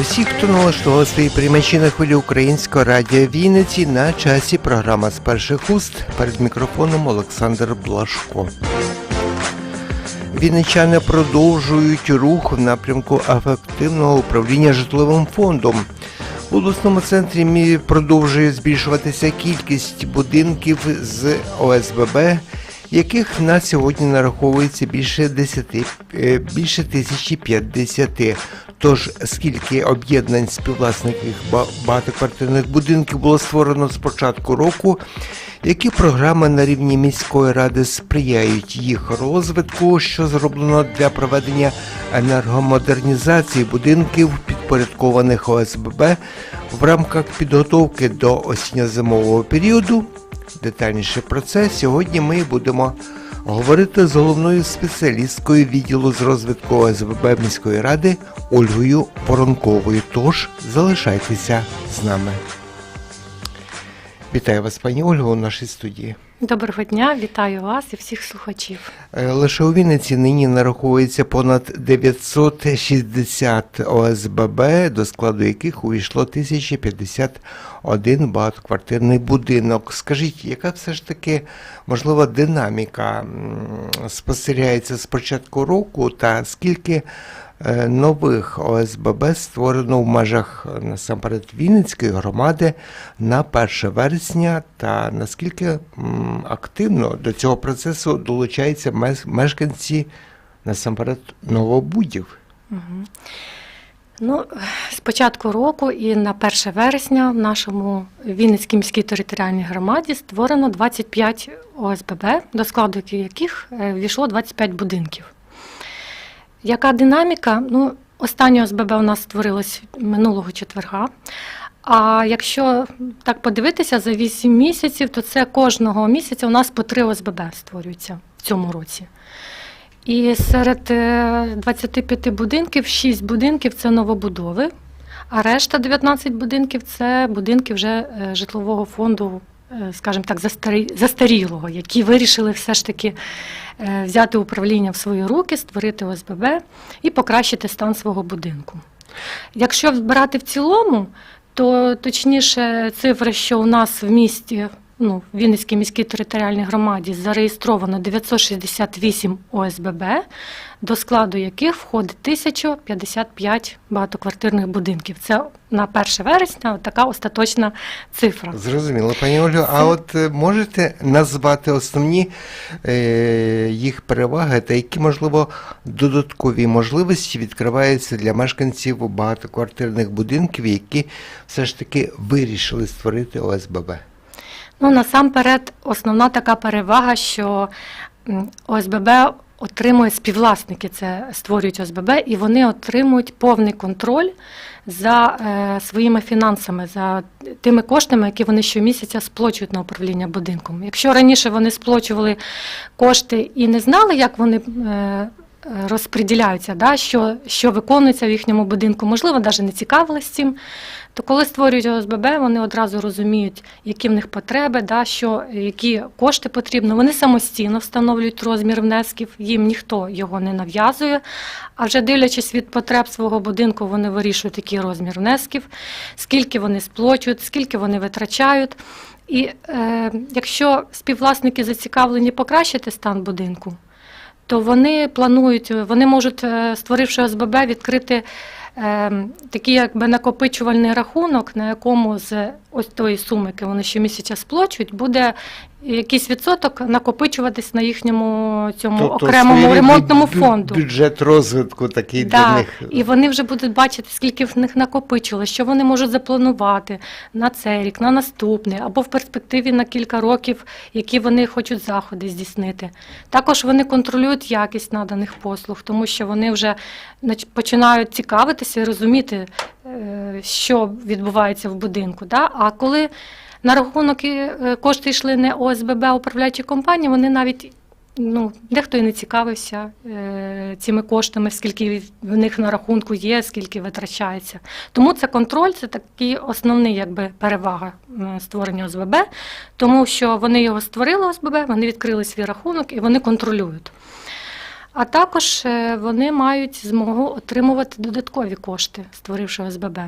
усіх, хто налаштував свої приймачі на хвилі українського радіо Вінниці на часі програма з перших уст перед мікрофоном Олександр Блашко. Вінничани продовжують рух в напрямку ефективного управління житловим фондом. В обласному центрі продовжує збільшуватися кількість будинків з ОСББ, яких на сьогодні нараховується більше 10, е, більше 1050. Тож скільки об'єднань співвласників багатоквартирних будинків було створено з початку року, які програми на рівні міської ради сприяють їх розвитку, що зроблено для проведення енергомодернізації будинків, підпорядкованих ОСББ в рамках підготовки до осінньо-зимового періоду. Детальніше про це сьогодні ми будемо говорити з головною спеціалісткою відділу з розвитку ОСББ міської ради Ольгою Воронковою. Тож залишайтеся з нами. Вітаю вас, пані Ольго, у нашій студії. Доброго дня, вітаю вас і всіх слухачів. Е, Лише у Вінниці нині нараховується понад 960 ОСББ, до складу яких увійшло 1051 багатоквартирний будинок. Скажіть, яка все ж таки можлива динаміка спостерігається з початку року, та скільки нових ОСББ створено в межах е, насамперед Вінницької громади на 1 вересня, та наскільки активно до цього процесу долучаються мешканці насамперед новобудів? Ну, з початку року і на 1 вересня в нашому Вінницькій міській територіальній громаді створено 25 ОСББ, до складу яких е, ввійшло 25 будинків. Яка динаміка? Ну, останнє ОСББ у нас створилось минулого четверга. А якщо так подивитися за 8 місяців, то це кожного місяця у нас по 3 ОСББ створюються в цьому році. І серед е, 25 будинків 6 будинків це новобудови, а решта 19 будинків це будинки вже е, житлового фонду, е, скажімо так, застарі- застарілого, які вирішили все ж таки е, взяти управління в свої руки, створити ОСББ і покращити стан свого будинку. Якщо брати в цілому, то точніше цифри, що у нас в місті, ну, в Вінницькій міській територіальній громаді зареєстровано 968 ОСББ, до складу яких входить 1055 багатоквартирних будинків. Це на 1 вересня така остаточна цифра. Зрозуміло, пані Ольго. А от е, можете назвати основні е, їх переваги та які, можливо, додаткові можливості відкриваються для мешканців багатоквартирних будинків, які все ж таки вирішили створити ОСББ? Ну, насамперед, основна така перевага, що ОСББ отримує співвласники, це створюють ОСББ, і вони отримують повний контроль за е, своїми фінансами, за тими коштами, які вони щомісяця сплачують на управління будинком. Якщо раніше вони сплачували кошти і не знали, як вони. Е, Розподіляються, да, що, що виконується в їхньому будинку, можливо, навіть не цікавились цим. То коли створюють ОСББ, вони одразу розуміють, які в них потреби, да, що, які кошти потрібно. Вони самостійно встановлюють розмір внесків, їм ніхто його не нав'язує. А вже дивлячись від потреб свого будинку, вони вирішують, який розмір внесків, скільки вони сплачують, скільки вони витрачають. І е, якщо співвласники зацікавлені покращити стан будинку, то вони планують, вони можуть, е, створивши ОСББ, відкрити е, такий якби накопичувальний рахунок, на якому з ось тої суми, яку вони щомісяця сплачують, буде якийсь відсоток накопичуватись на їхньому цьому окремому ремонтному бю- фонду. Бюджет розвитку такий для них. і вони вже будуть бачити, скільки в них накопичилось, що вони можуть запланувати на цей рік, на наступний, або в перспективі на кілька років, які вони хочуть заходи здійснити. Також вони контролюють якість наданих послуг, тому що вони вже починають цікавитися і розуміти, е, що відбувається в будинку. Да? А коли на рахунок е, кошти йшли не ОСББ, а управляючі компанії, вони навіть ну, дехто і не цікавився е, цими коштами, скільки в них на рахунку є, скільки витрачається. Тому це контроль, це такий основний якби, перевага створення ОСББ, тому що вони його створили ОСББ, вони відкрили свій рахунок і вони контролюють. А також е, вони мають змогу отримувати додаткові кошти, створивши ОСББ.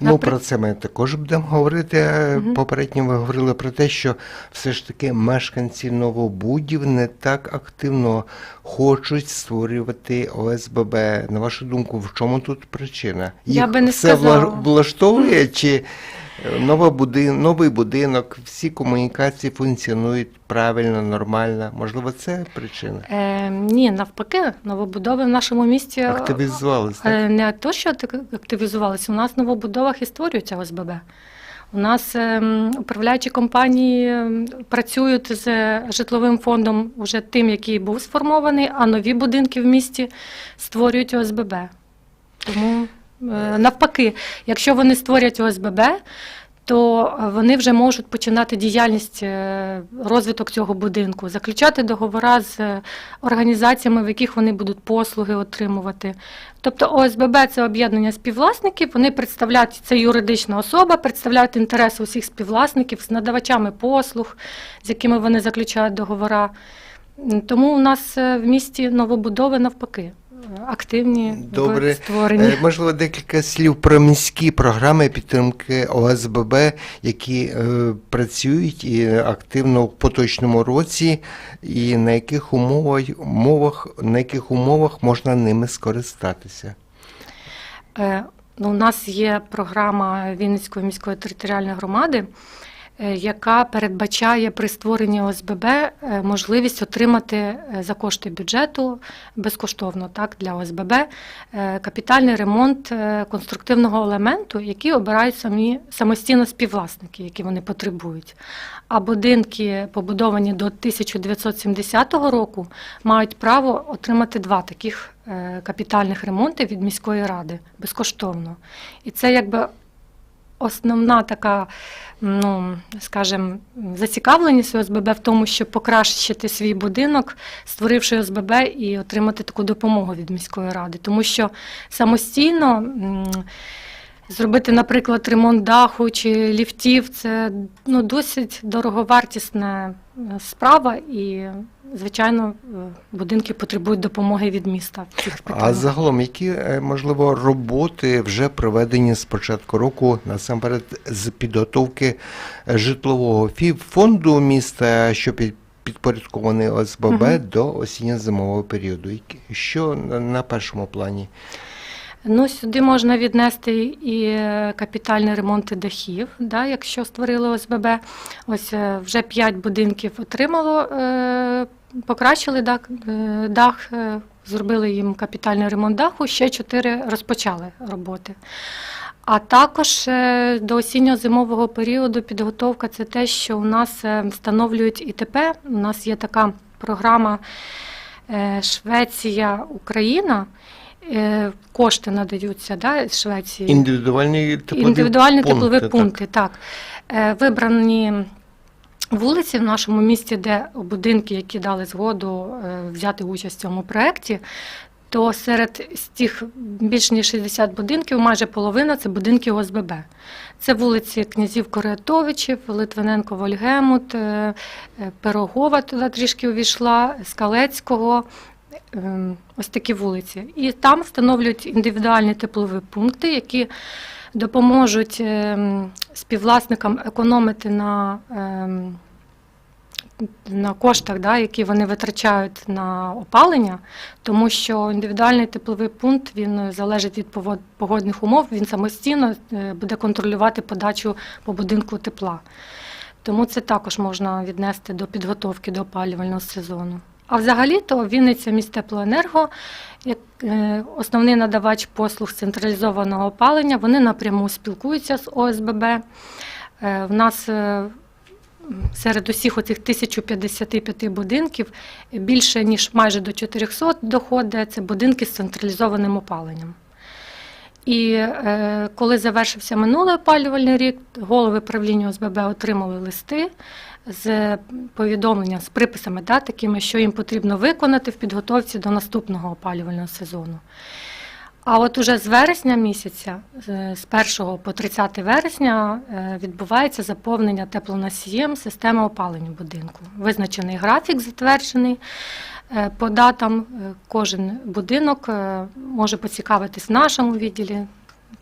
Ну, Напри- про це ми також будемо говорити. Мгм. Попередньо ви говорили про те, що все ж таки мешканці новобудів не так активно хочуть створювати ОСББ. На вашу думку, в чому тут причина? Я би не все сказала. влаштовує, чи. Новий будинок, всі комунікації функціонують правильно, нормально? Можливо, це причина? Е, ні, навпаки, новобудови в нашому місті Активізувалися. так? Е, Не то, що активізувалися, у нас в новобудовах і створюються ОСББ. У нас ем, управляючі компанії ем, працюють з житловим фондом, уже тим, який був сформований, а нові будинки в місті створюють ОСББ. Тому е, навпаки, якщо вони створять ОСББ, то е, вони вже можуть починати діяльність, е, розвиток цього будинку, заключати договори з е, організаціями, в яких вони будуть послуги отримувати. Тобто ОСББ це об'єднання співвласників, вони представляють, це юридична особа, представляють інтереси усіх співвласників з надавачами послуг, з якими вони заключають договори. Тому у нас е, в місті новобудови навпаки е, активні Добре. в створенні. Е, Можливо, декілька слів про міські програми підтримки ОСББ, які е, працюють і активно в поточному році, і на яких умовах, умовах, на яких умовах можна ними скористатися. Е, Ну, у нас є програма Вінницької міської територіальної громади, яка передбачає при створенні ОСББ е, можливість отримати е, за кошти бюджету безкоштовно так, для ОСББ е, капітальний ремонт е, конструктивного елементу, який обирають самі самостійно співвласники, які вони потребують. А будинки, побудовані до 1970 року, мають право отримати два таких е, капітальних ремонти від міської ради безкоштовно. І це якби основна така, ну скажімо, зацікавленість ОСББ в тому, щоб покращити свій будинок, створивши ОСББ і отримати таку допомогу від міської ради. Тому що самостійно. Зробити, наприклад, ремонт даху чи ліфтів це ну, досить дороговартісна е, справа, і, звичайно, е, будинки потребують допомоги від міста А загалом, які е, можливо роботи вже проведені з початку року, насамперед з підготовки житлового фонду міста, що під підпорядкований ОСББ Мгм. до осінньо-зимового періоду. Що на першому плані? Ну, сюди можна віднести і е, капітальні ремонти дахів, да, якщо створили ОСББ. Ось е, вже 5 будинків отримало, е, покращили дах, зробили їм капітальний ремонт даху, ще 4 розпочали роботи. А також до осінньо-зимового періоду підготовка це те, що у нас встановлюють ІТП. У нас є така програма е, Швеція-Україна. Е, Кошти надаються да, з Швеції. Індивідуальні теплові Індивідуальні пункти, теплові так. пункти, так. Е, Вибрані вулиці в нашому місті, де будинки, які дали згоду е, взяти участь в цьому проєкті, то серед тих більш ніж 60 будинків, майже половина це будинки ОСББ. Це вулиці князів Корятовичів, Литвиненко Вольгемут, Пирогова туди трішки увійшла, Скалецького. Ем, Ось такі вулиці. І там встановлюють індивідуальні теплові пункти, які допоможуть ем, співвласникам економити на, ем, на коштах, да, які вони витрачають на опалення, тому що індивідуальний тепловий пункт він залежить від погодних умов, він самостійно е, буде контролювати подачу по будинку тепла. Тому це також можна віднести до підготовки до опалювального сезону. А взагалі-то Вінниця містеплоенерго, як е, основний надавач послуг централізованого опалення, вони напряму спілкуються з ОСББ. Е, В нас е, серед усіх оцих 1055 будинків більше ніж майже до 400 доходить це будинки з централізованим опаленням. І е, коли завершився минулий опалювальний рік, голови правління ОСББ отримали листи з повідомленням, з приписами, да, такими, що їм потрібно виконати в підготовці до наступного опалювального сезону. А от уже з вересня місяця, з 1 по 30 вересня, е, відбувається заповнення теплоносієм системи опалення будинку. Визначений графік затверджений. Е, По датам е, кожен будинок може поцікавитись в нашому відділі,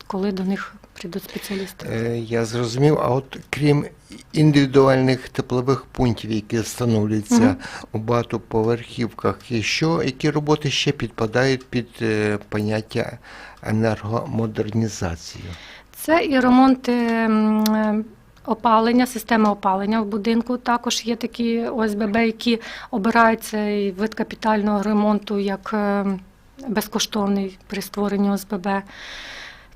коли до них прийдуть спеціалісти. Е, Я зрозумів, а от крім індивідуальних теплових пунктів, які встановлюються Мгм. у багатоповерхівках, і що, які роботи ще підпадають під е, поняття енергомодернізації? Це і ремонти е, опалення, системи опалення в будинку. Також є такі ОСББ, які обирають цей вид капітального ремонту як безкоштовний при створенні ОСББ.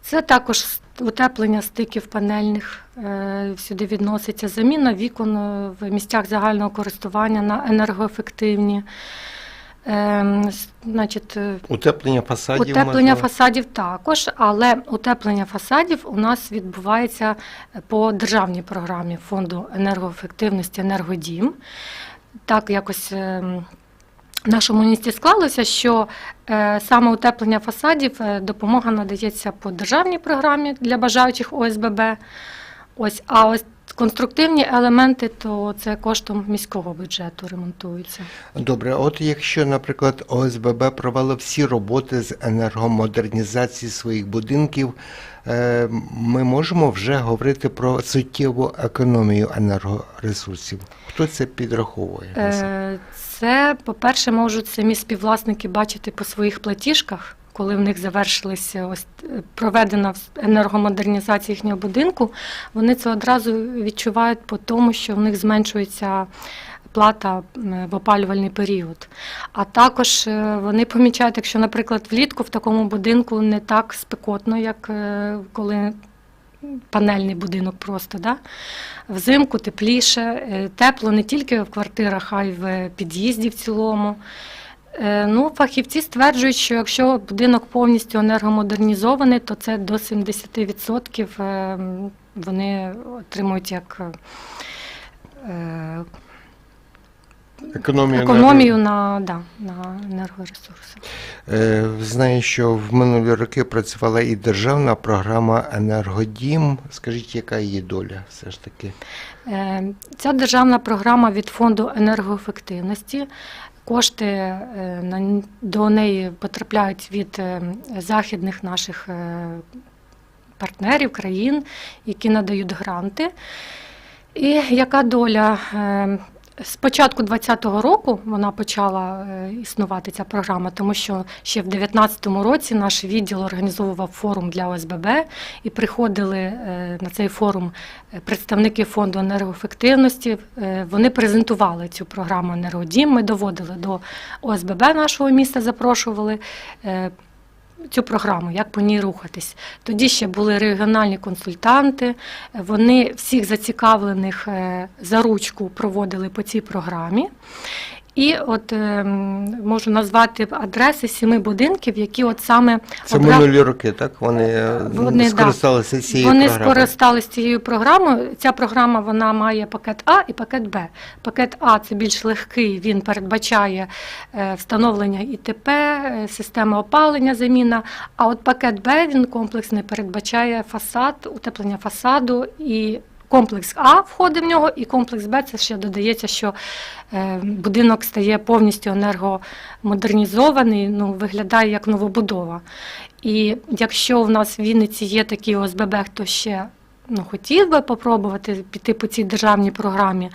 Це також утеплення стиків панельних, е, сюди відноситься заміна вікон е, в місцях загального користування на енергоефективні. С- Значить, е, Утеплення фасадів? Утеплення фасадів також, але утеплення фасадів у нас відбувається по державній програмі Фонду енергоефективності Енергодім. Так якось ем, в нашому місті склалося, що е, саме утеплення фасадів е, допомога надається по державній програмі для бажаючих ОСББ. Ось, а ось конструктивні елементи, то це коштом міського бюджету ремонтуються. Добре, от якщо, наприклад, ОСББ провело всі роботи з енергомодернізації своїх будинків, е, ми можемо вже говорити про суттєву економію енергоресурсів. Хто це підраховує? Е, Це, по-перше, можуть самі співвласники бачити по своїх платіжках, коли в них завершилася ось е, проведена енергомодернізація їхнього будинку. Вони це одразу відчувають по тому, що в них зменшується. Плата в опалювальний період. А також е, вони помічають, якщо, наприклад, влітку в такому будинку не так спекотно, як е, коли панельний будинок просто, да? взимку тепліше, е, тепло не тільки в квартирах, а й в під'їзді в цілому. Е, Ну, фахівці стверджують, що якщо будинок повністю енергомодернізований, то це до 70% е, вони отримують як е, Економію, економію на, да, на енергоресурси. Е, Знаю, що в минулі роки працювала і державна програма Енергодім. Скажіть, яка її доля все ж таки? Е, Ця державна програма від фонду енергоефективності. Кошти е, до неї потрапляють від е, західних наших е, партнерів, країн, які надають гранти. І яка доля? З початку 2020 року вона почала е, існувати ця програма, тому що ще в 2019 році наш відділ організовував форум для ОСББ і приходили е, на цей форум е, представники фонду енергоефективності. Вони презентували цю програму Енергодім. Ми доводили до ОСББ нашого міста, запрошували. Цю програму, як по ній рухатись. Тоді ще були регіональні консультанти, вони всіх зацікавлених е, за ручку проводили по цій програмі. І от е, можу назвати адреси сіми будинків, які от саме Це обра- минулі роки, так? Вони, е, Вони, да. скористалися цією Вони програмою. скористалися цією програмою. Ця програма вона має пакет А і пакет Б. Пакет А це більш легкий, він передбачає е, встановлення ІТП, е, системи опалення, заміна. А от пакет Б він комплексний передбачає фасад, утеплення фасаду і. Комплекс А входить в нього, і комплекс Б це ще додається, що е, будинок стає повністю енергомодернізований, ну, виглядає як новобудова. І якщо в нас в Вінниці є такі ОСББ, хто ще ну, хотів би попробувати піти по цій державній програмі,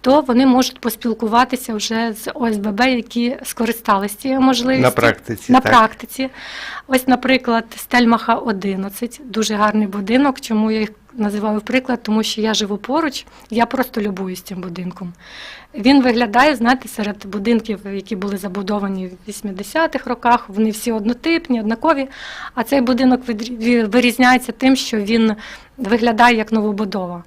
то вони можуть поспілкуватися вже з ОСББ, які скористалися цією можливістю. На практиці, На так. практиці. Ось, наприклад, Стельмаха 11, дуже гарний будинок. Чому я їх називаю приклад? Тому що я живу поруч, я просто любуюсь цим будинком. Він виглядає, знаєте, серед будинків, які були забудовані в 80-х роках, вони всі однотипні, однакові. А цей будинок вирізняється тим, що він виглядає як новобудова.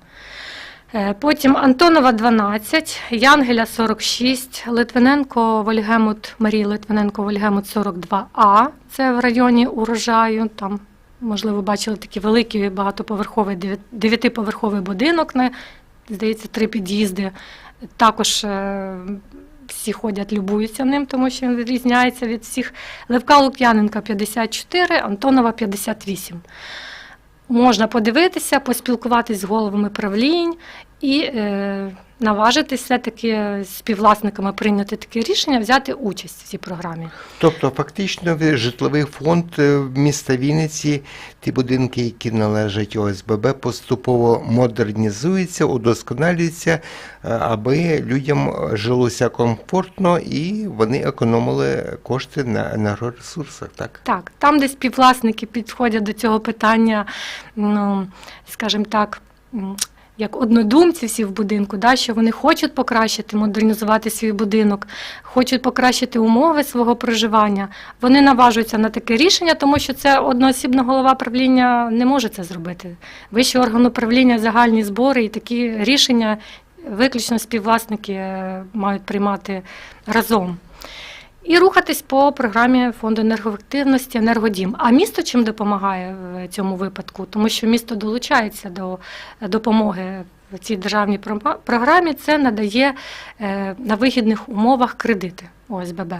Е, Потім Антонова 12, Янгеля 46, Литвиненко Вольгемут, Марії Литвиненко Вольгемут 42А. Це в районі урожаю. Там, можливо, бачили такий великий багатоповерховий дев'ятиповерховий будинок, на, здається, три під'їзди. Також е, всі ходять, любуються ним, тому що він відрізняється від всіх. Левка Лук'яненка 54, Антонова 58. Можна подивитися, поспілкуватись з головами правлінь і е, наважитись все-таки з співвласниками прийняти таке рішення, взяти участь в цій програмі. Тобто, фактично, ви- житловий фонд е, міста Вінниці, ті будинки, які належать ОСББ, поступово модернізуються, удосконалюються, е, аби людям жилося комфортно і вони економили кошти на енергоресурсах. Так? Так, там, де співвласники підходять до цього питання, ну, скажімо так, як однодумці всі в будинку, да, що вони хочуть покращити, модернізувати свій будинок, хочуть покращити умови свого проживання, вони наважуються на таке рішення, тому що це одноосібна голова правління не може це зробити. Вищий орган управління, загальні збори і такі рішення виключно співвласники е, мають приймати разом. І рухатись по програмі фонду енергоефективності енергодім. А місто чим допомагає в цьому випадку? Тому що місто долучається до допомоги в цій державній програмі. Це надає е, на вигідних умовах кредити ОСББ.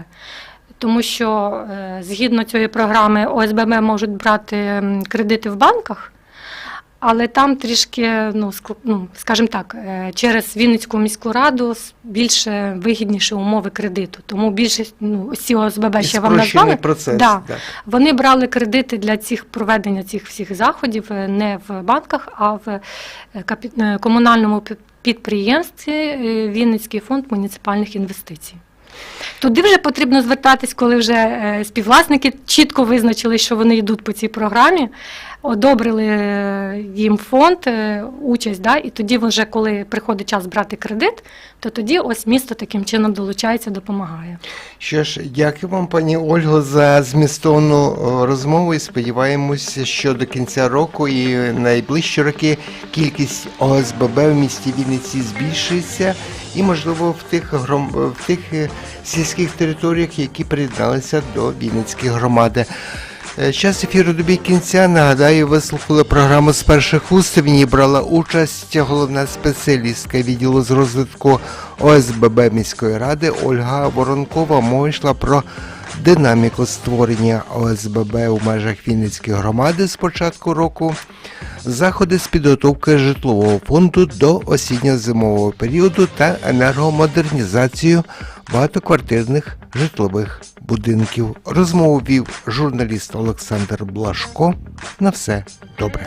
Тому що е, згідно цієї програми ОСББ можуть брати кредити в банках. Але там трішки, ну, ну скажімо так, е, через Вінницьку міську раду більше вигідніші умови кредиту. Тому більше ну, ці ОСББ, що вам назвали, процес. Да. так. вони брали кредити для цих проведення цих всіх заходів е, не в банках, а в е, капі- комунальному підприємстві Вінницький фонд муніципальних інвестицій. Туди вже потрібно звертатись, коли вже співвласники чітко визначили, що вони йдуть по цій програмі, одобрили е, їм фонд, е, участь, да, і тоді вже, коли приходить час брати кредит, то тоді ось місто таким чином долучається, допомагає. Що ж, дякую вам, пані Ольго, за змістовну розмову і сподіваємося, що до кінця року і найближчі роки кількість ОСББ в місті Вінниці збільшиться, і, можливо, в тих гром... в тих е, сільських територіях, які приєдналися до Вінницької громади. Е, Час ефіру добіг кінця. Нагадаю, ви слухали програму з перших уст. В ній брала участь головна спеціалістка відділу з розвитку ОСББ міської ради Ольга Воронкова. Мова йшла про динаміку створення ОСББ у межах Вінницької громади з початку року. Заходи з підготовки житлового фонду до осінньо-зимового періоду та енергомодернізацію багатоквартирних житлових будинків. Розмову вів журналіст Олександр Блашко. На все добре.